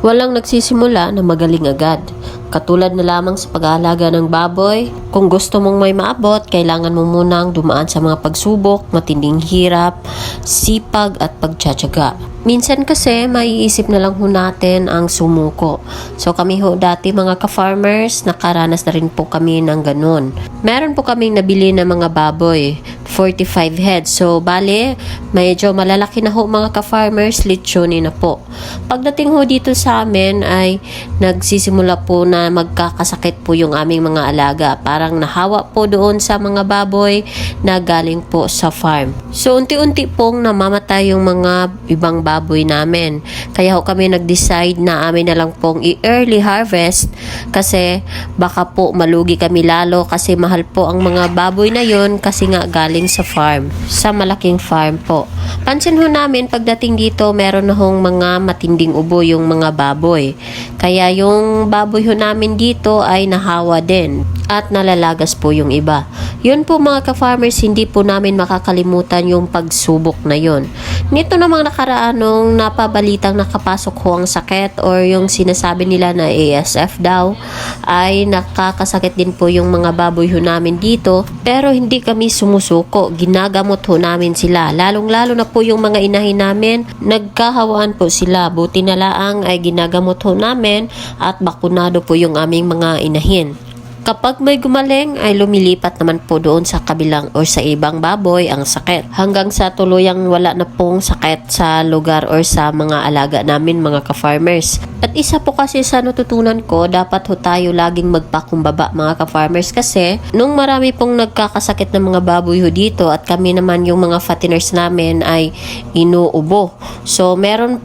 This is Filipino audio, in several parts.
Walang nagsisimula na magaling agad. Katulad na lamang sa pag-aalaga ng baboy, kung gusto mong may maabot, kailangan mo munang dumaan sa mga pagsubok, matinding hirap, sipag at pagtsatsaga. Minsan kasi maiisip na lang ho natin ang sumuko. So kami ho dati mga ka-farmers, nakaranas na rin po kami ng ganun. Meron po kaming nabili ng mga baboy, 45 heads. So bale, medyo malalaki na ho mga ka-farmers, lechoni na po. Pagdating ho dito sa amin ay nagsisimula po na magkakasakit po yung aming mga alaga. Parang nahawa po doon sa mga baboy na galing po sa farm. So unti-unti pong namamatay yung mga ibang baboy namin. Kaya ho kami nag-decide na amin na lang pong i-early harvest kasi baka po malugi kami lalo kasi mahal po ang mga baboy na yon kasi nga galing sa farm. Sa malaking farm po. Pansin ho namin pagdating dito meron na hong mga matinding ubo yung mga baboy. Kaya yung baboy ho namin dito ay nahawa din at nalalagas po yung iba. Yun po mga ka-farmers, hindi po namin makakalimutan yung pagsubok na yun. Nito namang nakaraan nung napabalitang nakapasok ho ang sakit or yung sinasabi nila na ASF daw ay nakakasakit din po yung mga baboy ho namin dito pero hindi kami sumusuko. Ginagamot ho namin sila. Lalong lalo na po yung mga inahin namin, nagkahawaan po sila. Buti na laang ay ginagamot ho namin at bakunado po yung aming mga inahin. Kapag may gumaling ay lumilipat naman po doon sa kabilang o sa ibang baboy ang sakit. Hanggang sa tuluyang wala na pong sakit sa lugar or sa mga alaga namin mga ka-farmers. At isa po kasi sa natutunan ko, dapat ho tayo laging magpakumbaba mga ka-farmers kasi nung marami pong nagkakasakit ng mga baboy ho dito at kami naman yung mga fatteners namin ay inuubo. So meron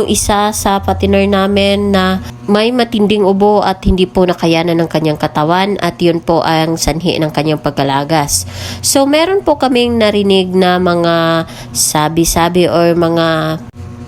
pong isa sa fattener namin na may matinding ubo at hindi po nakayanan ng kanyang katawan at yun po ang sanhi ng kanyang pagkalagas. So meron po kaming narinig na mga sabi-sabi or mga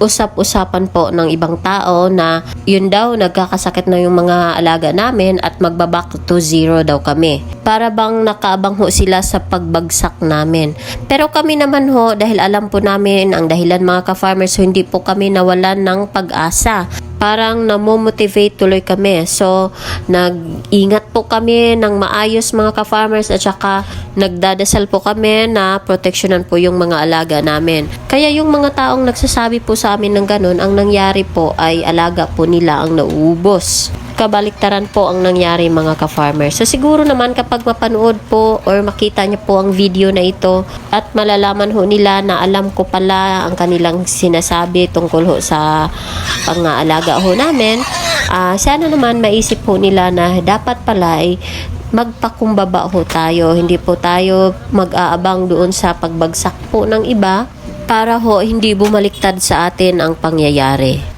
usap-usapan po ng ibang tao na yun daw nagkakasakit na yung mga alaga namin at magbaback to zero daw kami. Para bang nakaabang ho sila sa pagbagsak namin. Pero kami naman ho dahil alam po namin ang dahilan mga ka-farmers so hindi po kami nawalan ng pag-asa parang namomotivate tuloy kami. So, nag-ingat po kami ng maayos mga ka-farmers at saka nagdadasal po kami na proteksyonan po yung mga alaga namin. Kaya yung mga taong nagsasabi po sa amin ng ganun, ang nangyari po ay alaga po nila ang nauubos kabaliktaran po ang nangyari mga ka-farmers. So siguro naman kapag mapanood po or makita niyo po ang video na ito at malalaman ho nila na alam ko pala ang kanilang sinasabi tungkol ho sa pang-aalaga ho namin, ah, sana naman maisip po nila na dapat pala ay magpakumbaba ho tayo. Hindi po tayo mag-aabang doon sa pagbagsak po ng iba para ho hindi bumaliktad sa atin ang pangyayari.